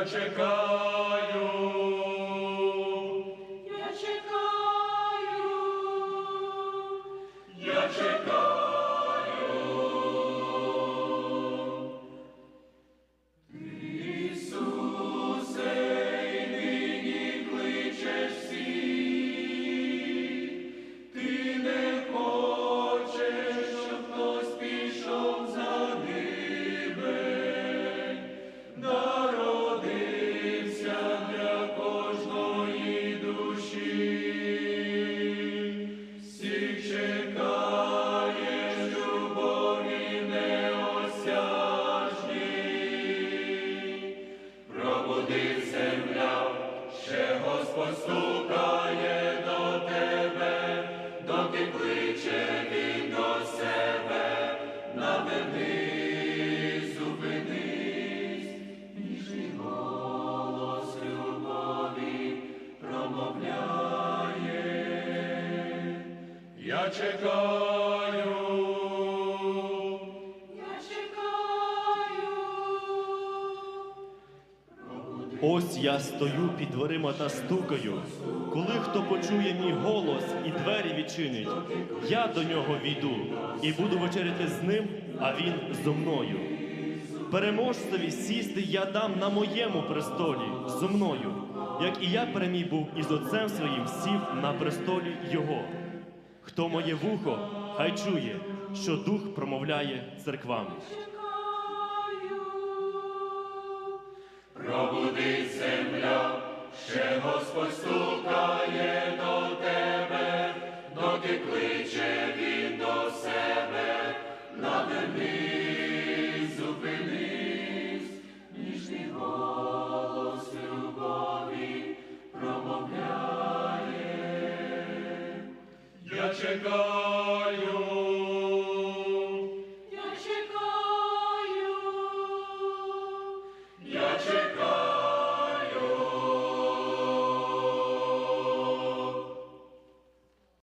Я чекаю. Я чекаю. Ось я стою під дверима та стукаю. Коли хто почує мій голос і двері відчинить, я до нього війду і буду вечеряти з ним, а він зо мною. Переможцеві сісти я дам на моєму престолі зо мною, як і я перемій був із отцем своїм сів на престолі його. Хто моє вухо, хай чує, що дух промовляє церквам. Чекаю. Пробудись земля, ще Господь чекаю.